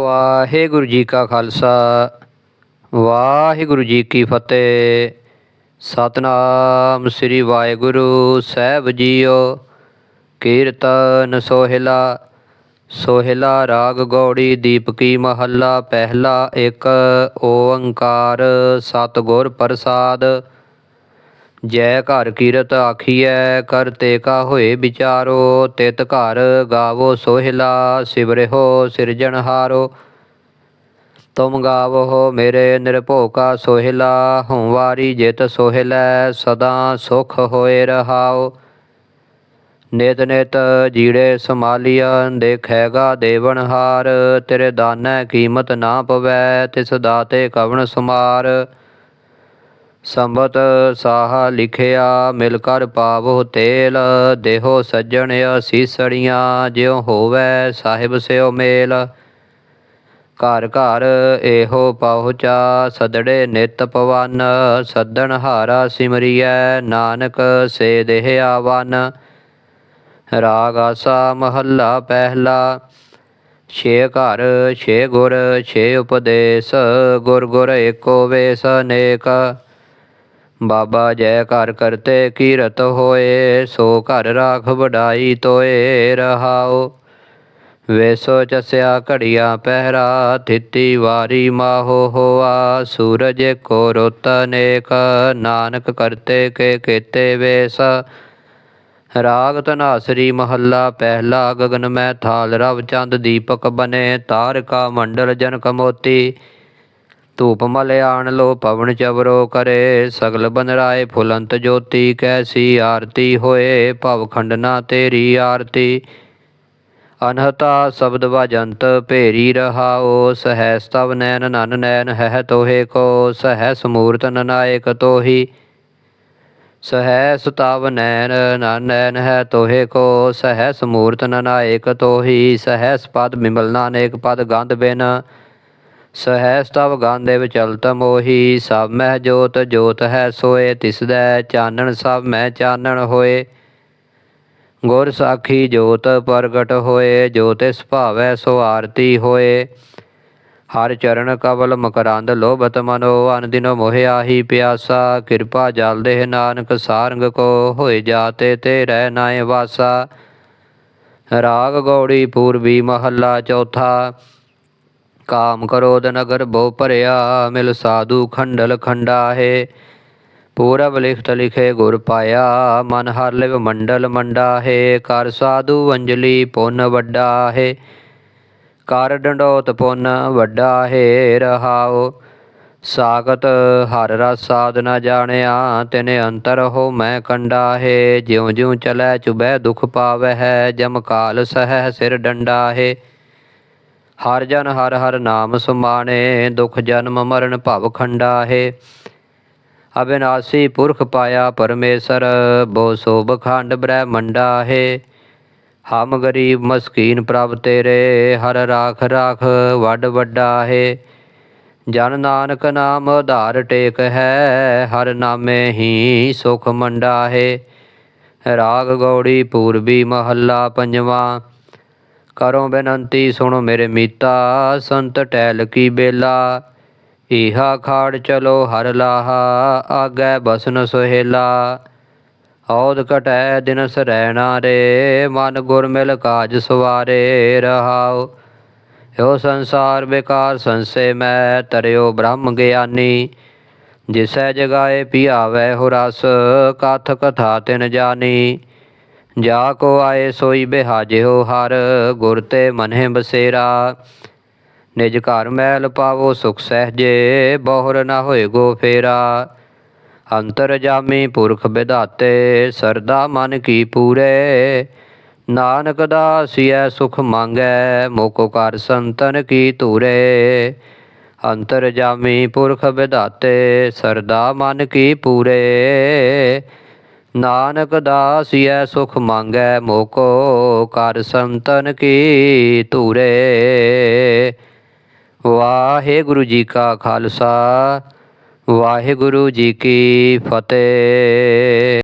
ਵਾਹਿਗੁਰੂ ਜੀ ਕਾ ਖਾਲਸਾ, ਵਾਹਿਗੁਰੂ ਜੀ ਕੀ ਫਤਿਹ। ਸਤਨਾਮ ਸ੍ਰੀ ਵਾਹਿਗੁਰੂ ਸਾਹਿਬ ਜੀਓ, ਕੀਰਤਨ ਸੋਹਿਲਾ ਸੋਹਿਲਾ ਰਾਗ ਗੌੜੀ ਦੀਪਕੀ ਮਹੱਲਾ, ਪਹਿਲਾ ਇੱਕ ਓੰਕਾਰ, ਸਤਿਗੁਰ ਪ੍ਰਸਾਦ ਜੈ ਘਰ ਕੀਰਤ ਆਖੀਐ ਕਰਤੇ ਕਾ ਹੋਏ ਵਿਚਾਰੋ, ਤਿਤ ਘਰ ਗਾਵੋ ਸੋਹਿਲਾ ਸਿਵਰਿਓ ਸਿਰਜਣਹਾਰੋ ਤੁਮ ਗਾਵੋ ਮੇਰੇ ਨਿਰਭਉ ਕਾ ਸੋਹਿਲਾ ਹਉਵਾਰੀ ਜਿਤ ਸੋਹਿਲੈ, ਸਦਾ ਸੁਖ ਹੋਏ ਰਹਾਓ। ਨਿਤ ਨਿਤ ਜੀੜੇ ਸਮਾਲੀਆਂ ਦੇਖੈਗਾ ਦੇਵਨਹਾਰ ਤੇਰੇ ਦਾਨੈ ਕੀਮਤ ਨਾ ਪਵੈ, ਤਿਸ ਦਾਤੇ ਕਵਣ ਸੁਮਾਰ। ਸੰਬਤ ਸਾਹ ਲਿਖਿਆ, ਮਿਲ ਕਰ ਪਾਵੋ ਤੇਲ। ਦੇਹੋ ਸੱਜਣ ਅਸੀਸੜੀਆਂ, ਜਿਉ ਹੋਵੇ ਸਾਹਿਬ ਸਿਓ ਮੇਲ। ਘਰ ਘਰ ਇਹੋ ਪਹੁੰਚਾ, ਸਦੜੇ ਨਿਤ ਪਵਨ। ਸੱਦਣ ਹਾਰਾ ਸਿਮਰੀਐ, ਨਾਨਕ ਸੇ ਦੇਹ ਆਵਨ। ਰਾਗ ਆਸਾ ਮਹੱਲਾ ਪਹਿਲਾ। ਛੇ ਘਰ, ਛੇ ਗੁਰ, ਛੇ ਉਪਦੇਸ਼। ਗੁਰ ਗੁਰ ਏਕੋ ਵੇਸ ਅਨੇਕ। ਬਾਬਾ ਜੈ ਘਰ ਕਰਤੇ ਕੀਰਤ ਹੋਏ, ਸੋ ਘਰ ਰਾਖ ਵਡਾਈ ਤੋਏ ਰਹਾਓ ਵੇਸੋ ਚਸਿਆ ਘੜੀਆਂ ਪਹਿਰਾ, ਥਿੱਤੀ ਵਾਰੀ ਮਾਹੋ ਹੋਆ। ਸੂਰਜ ਕੋ ਰੁੱਤ ਅਨੇਕ ਨਾਨਕ ਕਰਤੇ ਕੇ ਕੀਤੇ ਵੇਸ। ਰਾਗ ਧਨਾਸਰੀ ਮਹੱਲਾ, ਪਹਿਲਾ ਗਗਨ ਮੈਂ ਥਾਲ, ਰਵ ਚੰਦ ਦੀਪਕ ਬਨੇ, ਤਾਰਕਾ ਮੰਡਲ ਜਨਕ ਮੋਤੀ ਧੂਪ ਮਲਿਆਣ ਲੋ, ਪਵਨ ਚਵਰੋ ਕਰੇ। ਸਗਲ ਬਨਰਾਏ ਫੁਲੰਤ ਜੋਤੀ, ਕੈਸੀ ਆਰਤੀ ਹੋਏ, ਭਵ ਖੰਡਨਾ ਤੇਰੀ ਆਰਤੀ। ਅਨਹਤਾ ਸ਼ਬਦ ਵਜੰਤ ਭੇਰੀ ਰਹਾਓ ਸਹਿ ਸਤਵ ਨੈਨ ਨਨ ਨੈਨ ਹੈ ਤੋਹੇ ਕੋ ਸਹਿ ਸਮੂਰਤ ਨਨਾਇਕ ਤੋਹੀ। ਸਹਿ ਸਤਵ ਨੈਨ ਨਨ ਨੈਨ ਹੈ ਤੋਹੇ ਕੋ ਸਹਿ ਸਮੂਰਤ ਨਨਾਇਕ ਤੋਹੀ। ਸਹਿ ਪਦ ਬਿਮਲ ਨਾਨਕ, ਪਦ ਗੰਧ ਬਿਨ ਸਹਿ ਸਤਵ ਗਾਂਦੇ ਵਿਚਲਤ ਮੋਹੀ, ਸਭ ਮਹਿ ਜੋਤ ਜੋਤ ਹੈ ਸੋਏ, ਤਿਸਦੈ ਚਾਨਣ ਸਭ ਮਹਿ ਚਾਨਣ ਹੋਏ। ਗੁਰ ਸਾਖੀ ਜੋਤ ਪ੍ਰਗਟ ਹੋਏ ਜੋਤਿ ਤਿਸ ਸੋ ਆਰਤੀ ਹੋਏ। ਹਰ ਚਰਨ ਕਵਲ ਮਕਰੰਦ ਲੋਭਤ ਮਨੋ, ਅਨ ਦਿਨੋ ਮੋਹਿ ਆਹੀ ਪਿਆਸਾ। ਕਿਰਪਾ ਜਲ ਦੇਹ ਨਾਨਕ ਸਾਰੰਗ ਕੋ ਹੋਏ ਜਾਤੇ, ਤੇ ਰਹਿ ਨਾਏ ਵਾਸਾ। ਰਾਗ ਗੌੜੀ ਪੂਰਬੀ ਮਹੱਲਾ ਚੌਥਾ। ਕਾਮ ਕਰੋਦ ਨਗਰ ਬਹੁ ਭਰਿਆ ਮਿਲ ਸਾਧੂ ਖੰਡਲ ਖੰਡਾਹੇ ਪੂਰਬ ਲਿਖਤ ਲਿਖੇ ਗੁਰ ਪਾਇਆ ਮਨ ਹਰ ਲਿਵ ਮੰਡਲ ਮੰਡਾਹੇ ਕਰ ਸਾਧੂ ਅੰਜਲੀ ਪੁੰਨ ਵੱਡਾ ਹੈ ਕਰ ਡੰਡੋਤ ਪੁੰਨ ਵੱਡਾ ਹੈ ਰਹਾਓ ਸਾਗਤ ਹਰ ਰਸ ਸਾਧਨਾ ਜਾਣਿਆ ਤਿਨੇ ਅੰਤਰ ਹੋ ਮੈਂ ਕੰਡਾ ਹੈ ਜਿਉ ਜਿਉ ਚਲੈ ਚੁਬੈ ਦੁਖ ਪਾਵੈ ਹੈ ਜਮ ਕਾਲ ਸਹਿ ਸਿਰ ਡੰਡਾ ਹੈ ਹਰ ਜਨ ਹਰ ਹਰ ਨਾਮ ਸੁਮਾਣੇ, ਦੁਖ ਜਨਮ ਮਰਨ ਭਵ ਖੰਡਾ ਹੈ ਅਬਿਨਾਸੀ ਪੁਰਖ ਪਾਇਆ ਪਰਮੇਸ਼ਰ, ਬੋ ਸੋਭ ਖੰਡ ਬ੍ਰਹਮੰਡਾ ਹੈ ਹਮ ਗਰੀਬ ਮਸਕੀਨ ਪ੍ਰਭ ਤੇਰੇ, ਹਰ ਰਾਖ ਰਾਖ ਵੱਡ ਵੱਡਾ ਹੈ ਜਨ ਨਾਨਕ ਨਾਮ ਆਧਾਰ ਟੇਕ ਹੈ, ਹਰ ਨਾਮੇ ਹੀ ਸੁਖ ਮੰਡਾ ਹੈ ਰਾਗ ਗੌੜੀ ਪੂਰਬੀ ਮਹੱਲਾ ਪੰਜਵਾਂ ਕਰੋ ਬੇਨੰਤੀ, ਸੁਣੋ ਮੇਰੇ ਮੀਤਾ, ਸੰਤ ਟੈਲ ਕੀ ਬੇਲਾ। ਈਹਾ ਖਾੜ ਚਲੋ ਹਰ ਲਾਹਾ, ਆਗੈ ਬਸਨ ਸੁਹੇਲਾ। ਔਦ ਕਟੈ ਦਿਨਸ ਰਹਿਣਾ ਰੇ, ਮਨ ਗੁਰ ਮਿਲ ਕਾਜ ਸਵਾਰੇ ਰਹਾਉ। ਓ ਸੰਸਾਰ ਬੇਕਾਰ ਸੰਸੇ ਮੈਂ ਤਰਿਓ ਬ੍ਰਹਮ ਗਿਆਨੀ। ਜਿਸੈ ਜਗਾਏ ਪਿਆਵੈ ਹੋ ਰਸ ਕਥ ਕਥਾ ਤਿਨ ਜਾਣੀ ਜਾ ਕੋ ਆਏ ਸੋਈ ਬਿਹਾਜਿਓ ਹਰ ਗੁਰ ਤੇ ਮਨਹਿ ਬਸੇਰਾ। ਨਿਜ ਘਰ ਮੈਲ ਪਾਵੋ ਸੁਖ ਸਹਜੇ, ਬਹੁਰ ਨਾ ਹੋਏ ਗੋ ਫੇਰਾ। ਅੰਤਰ ਜਾਮੀ ਪੁਰਖ ਵਿਧਾਤੇ ਸਰਦਾ ਮਨ ਕੀ ਪੂਰੇ। ਨਾਨਕ ਦਾਸੀਐ ਸੁਖ ਮੰਗੈ ਮੋਕੋ ਕਰ ਸੰਤਨ ਕੀ ਧੂਰੇ। ਅੰਤਰ ਜਾਮੀ ਪੁਰਖ ਵਿਧਾਤੇ ਸਰਦਾ ਮਨ ਕੀ ਪੂਰੇ। ਨਾਨਕ ਦਾਸੀਐ ਸੁਖ ਮੰਗੈ ਮੋਕੋ ਕਰ ਸੰਤਨ ਕੀ ਧੂਰੇ। ਵਾਹਿਗੁਰੂ ਜੀ ਕਾ ਖਾਲਸਾ, ਵਾਹਿਗੁਰੂ ਜੀ ਕੀ ਫਤਿਹ।